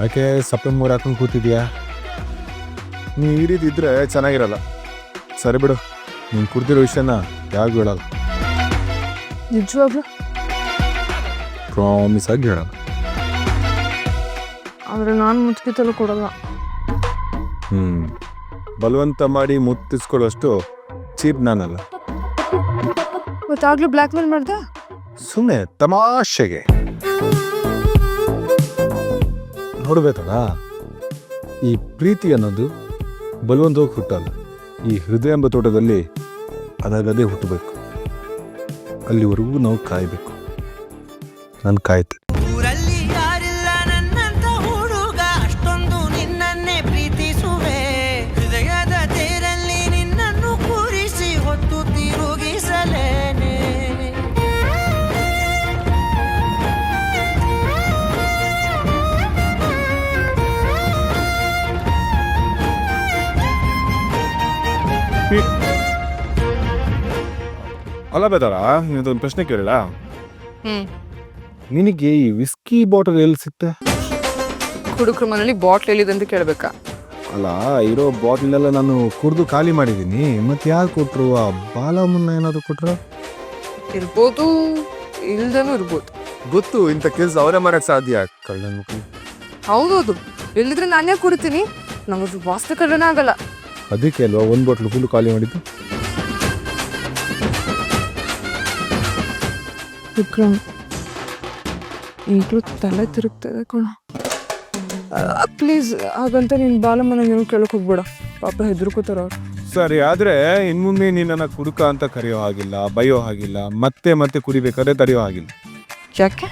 ಯಾಕೆ ಸಪ್ಪೆ ಮೂರು ಹಾಕೊಂಡು ಕೂತಿದ್ಯಾ? ನೀ ಈ ರೀತಿ ಇದ್ರೆ ಚೆನ್ನಾಗಿರಲ್ಲ. ಸರಿ ಬಿಡು ನೀನು ಕುಡ್ದಿರೋ ವಿಷಯನ ಯಾವಾಗ ಹೇಳಲ್ಲ. ನಿಜವಾಗ್ಲು? ಪ್ರಾಮಿಸ್ ಆಗಿ ಹೇಳಲ್ಲ. ಆದರೆ ನಾನು ಮುಚ್ಚಿತಲು ಕೊಡಲ್ಲ. ಹ್ಞೂ ಬಲವಂತ ಮಾಡಿ ಮುತ್ತಿಸ್ಕೊಳ್ಳೋಷ್ಟು ಚೀಪ್ ನಾನಲ್ಲ. ಗೊತ್ತಾಗ್ಲೂ ಬ್ಲ್ಯಾಕ್ ಮೇಲ್ ಮಾಡ್ದೆ? ಸುಮ್ಮನೆ ತಮಾಷೆಗೆ. ನೋಡ್ಬೇಕಲ್ಲ? ಈ ಪ್ರೀತಿ ಅನ್ನೋದು ಬಲವಂತವಾಗಿ ಹುಟ್ಟಲ್ಲ. ಈ ಹೃದಯ ಎಂಬ ತೋಟದಲ್ಲಿ ಅದಾಗದೇ ಹುಟ್ಟಬೇಕು. ಅಲ್ಲಿವರೆಗೂ ನಾವು ಕಾಯಬೇಕು. ನಾನು ಕಾಯ್ತೆ ಅಲ್ಲ ಬೇದಾರ ನೀನೊಂದು ಪ್ರಶ್ನೆ ಕೇಳಲ್ಲ? ಹ್ಮ್. ನಿನಗೆ ಈ ವಿಸ್ಕಿ ಬಾಟಲ್ ಎಲ್ಲಿ ಸಿಕ್ತೆ? ಹುಡುಕ್ರ ಮನೇಲಿ ಬಾಟ್ಲ್ ಎಲ್ಲಿದೆ ಅಂತ ಕೇಳಬೇಕಾ? ಅಲ್ಲ ಇರೋ ಎಲ್ಲ ನಾನು ಕುಡಿದು ಖಾಲಿ ಮಾಡಿದ್ದೀನಿ. ಮತ್ತೆ ಯಾರು ಕೊಟ್ರು? ಆ ಬಾಲಮ್ಮನ್ನ ಏನಾದರೂ ಕೊಟ್ರು? ಇರ್ಬೋದು ಇಲ್ದೇನೂ ಇರ್ಬೋದು. ಗೊತ್ತು ಇಂಥ ಕೆಲಸ ಅವರೇ ಮಾಡಕ್ ಸಾಧ್ಯ ಕಳ್ಳನ ಮಕ್ಕಳು. ಹೌದೌದು. ಇಲ್ಲಿದ್ರೆ ನಾನೇ ಕುಡಿತೀನಿ? ನಮ್ಮದು ವಾಸ್ತು ಕಳ್ಳನ ಆಗಲ್ಲ. ಅದಕ್ಕೆ ಅಲ್ವಾ ಒಂದು ಬಾಟ್ಲು ಫುಲ್ ಖಾಲಿ ಮಾಡಿದ್ದು? ವಿಕ್ರಮ್. ಈಗಲೂ ತಲೆ ತಿರುಗ್ತದೆ ಕಣ. ಪ್ಲೀಸ್ ಹಾಗಂತ ನೀನು ಬಾಲಮ್ಮನ ನೀವು ಕೇಳಕ್ ಹೋಗ್ಬೇಡ. ಪಾಪ ಹೆದರ್ಕೋತಾರ ಅವ್ರು. ಸರಿ ಆದ್ರೆ ಇನ್ ಮುಂದೆ ನಿನ್ನನ ಕುಡುಕ ಅಂತ ಕರೆಯೋ ಹಾಗಿಲ್ಲ ಬಯೋ ಹಾಗಿಲ್ಲ ಮತ್ತೆ ಮತ್ತೆ ಕುಡಿಬೇಕಾದ್ರೆ ತಡೆಯೋ ಹಾಗಿಲ್ಲ. ಯಾಕೆ?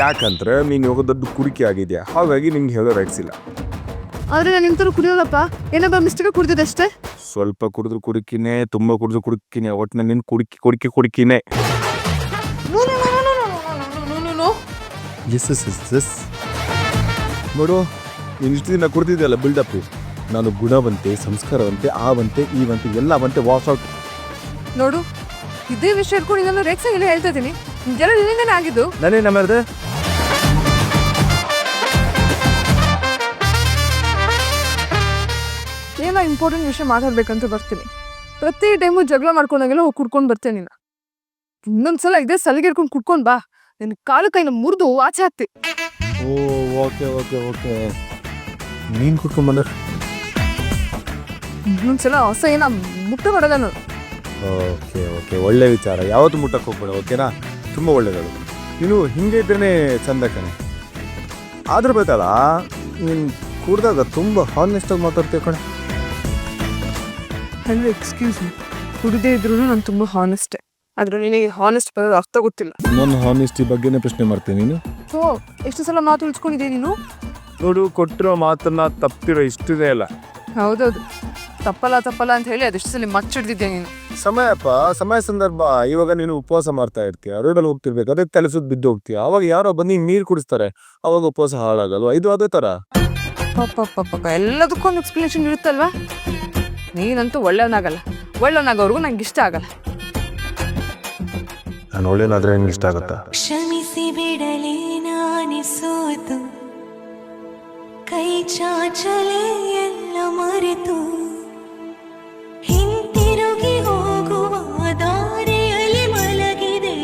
ಯಾಕಂದ್ರೆ ನೀನು ಇವಾಗ ದೊಡ್ಡ ಕುಡಿಕೆ ಆಗಿದ್ಯಾ? ಹಾಗಾಗಿ ನಿಂಗೆ ಹೇಳೋ ರೈಟ್ಸ್ ಇಲ್ಲ. ಆದ್ರೆ ನಾನು ನಿಂತರೂ ಕುಡಿಯೋಲ್ಲಪ್ಪ ಏನಪ್ಪ ಮಿಸ್ಟೇಕ್ ಕುಡಿದಿದ್ದಷ್ಟೇ ಸ್ವಲ್ಪ ಕುಡಿದ್ರು ಕುಡುಕಿನೇ ತುಂಬಾ ಕುಡಿದ್ರು ಕುಡುಕಿನೇ ಒಟ್ಟಿನ ನಿನ್ ಕುಡುಕಿ ಕುಡಿಕೆ ಕುಡುಕಿನೇ ಎಸ್ ಎಸ್ ಎಸ್ ಎಸ್ ನೋಡು ನೀನು ಇಷ್ಟು ದಿನ ಕೊಡ್ತಿದ್ದೆಯಲ್ಲ ಬಿಲ್ಡಪ್ಪು ನಾನು ಗುಣವಂತೆ ಸಂಸ್ಕಾರವಂತೆ ಆವಂತೆ ಈವಂತೆ ಎಲ್ಲ ಅವಂತೆ ವಾಸೌಟ್ ನೋಡು ಇದೇ ವಿಷಯ ಇಟ್ಕೊಂಡು ನಾನು ರೇಕ್ಸಾಗಿಲ್ಲ ಹೇಳ್ತಾ ಇದ್ದೀನಿ ಜನ ನಿನ್ನಿಂದನೇ ಆಗಿದ್ದು ನಾನೇ ನಮ್ಮರ್ದೆ ಏನೋ ಇಂಪಾರ್ಟೆಂಟ್ ವಿಷಯ ಮಾತಾಡ್ಬೇಕಂತ ಬರ್ತೀನಿ ಪ್ರತಿ ಟೈಮು ಜಗಳ ಮಾಡ್ಕೊಂಡಾಗೆಲ್ಲ ಹೋಗಿ ಕುಡ್ಕೊಂಡು ಬರ್ತೇನೆ ನೀನು ಇನ್ನೊಂದ್ಸಲ ಇದೆ ಸಲಿಗೆ ಕುಟ್ಕೊಂಡ್ ಕುಡ್ಕೊಂಡು ಬಾ. ನಿನ್ನ ಕಾಲು ಕೈನ ಮುರಿದು ಆಚೆ ಹಾಕ್ತಿ. Oh okay okay okay. ನೀನು ಕುಡ್ಕೊಂಡ್ ಬಂದ. ಇನ್ನೊಂದ್ಸಲ ಹೊಸ ಏನ ಮುಟ್ಟ ಮಾಡಲ್ಲ ನಾನು. Okay okay. ಒಳ್ಳೆ ವಿಚಾರ. ಯಾವತ್ತು ಮುಟ್ಟಕ್ಕೆ ಹೋಗ್ಬೇಡ ಓಕೆನಾ? ತುಂಬ ಒಳ್ಳೆಯದು ನೀನು ಹಿಂಗೆ ಇದ್ರೇ ಚಂದ ಕಣೆ. ಆದ್ರೂ ಬೇಕಲ್ಲ ನೀನು ಕುಡ್ದಾಗ ತುಂಬ ಹಾನೆಸ್ಟಾಗಿ ಮಾತಾಡ್ತೀವಿ ಕಣೆ. ಅಂದ್ರೆ ಎಕ್ಸ್ಕ್ಯೂಸ್ ಮಿ ಕುಡಿದೇ ಇದ್ರು ನಾನು ತುಂಬ ಹಾನೆಸ್ಟೇ ಆದ್ರೆ ನಿನಗೆ ಹಾನೆಸ್ಟ್ ಬರೋದು ಅರ್ಥ ಗೊತ್ತಿಲ್ಲ. ನನ್ನ ಹಾನೆಸ್ಟಿ ಬಗ್ಗೆನೇ ಪ್ರಶ್ನೆ ಮಾಡ್ತೀನಿ ನೀನು. ಸೊ ಎಷ್ಟು ಸಲ ಮಾತು ಉಳಿಸ್ಕೊಂಡಿದ್ದೆ ನೀನು? ನೋಡು ಕೊಟ್ಟಿರೋ ಮಾತನ್ನ ತಪ್ಪಿರೋ ಇಷ್ಟಿದೆ ಅಲ್ಲ. ಹೌದೌದು. ತಪ್ಪಲ್ಲ ತಪ್ಪಲ್ಲ ಅಂತ ಹೇಳಿ ಅದೆಷ್ಟು ಸಲ ಮಚ್ಚಿಡ್ದಿದ್ದೆ ನೀನು. ಸಮಯಪ್ಪ ಸಮಯ ಸಂದರ್ಭ. ಇವಾಗ ನೀನು ಉಪವಾಸ ಮಾಡ್ತಾ ಇರ್ತೀಯ ರೋಡಲ್ಲಿ ಹೋಗ್ತಿರ್ಬೇಕು ಅದೇ ತಲೆಸುತ್ತ ಬಿದ್ದು ಹೋಗ್ತೀಯ ಅವಾಗ ಯಾರೋ ಬಂದು ನೀರು ಕುಡಿಸ್ತಾರೆ. ಅವಾಗ ಉಪವಾಸ ಹಾಳಾಗಲ್ವ? ಇದು ಅದೇ ಥರ ಪಾಪ ಎಲ್ಲದಕ್ಕೊಂದು ಎಕ್ಸ್ಪ್ಲನೇಷನ್ ಇರುತ್ತಲ್ವಾ? ನೀನಂತೂ ಒಳ್ಳೆಯವನಾಗಲ್ಲ ಒಳ್ಳೆಯವನಾಗೋರ್ಗು ನಂಗೆ ಇಷ್ಟ ಆಗಲ್ಲ. ನಾನು ಒಳ್ಳೇದಾದ್ರೆ ಏನು ಇಷ್ಟ ಆಗುತ್ತಾ? ಕ್ಷಮಿಸಿ ಬಿಡಲಿ ನಾನಿಸೋದು. ಕೈ ಚಾಚಲಿ ಎಲ್ಲ ಮರೆತು. ಹಿಂತಿರುಗಿ ಹೋಗುವ ಮಲಗಿದೆ.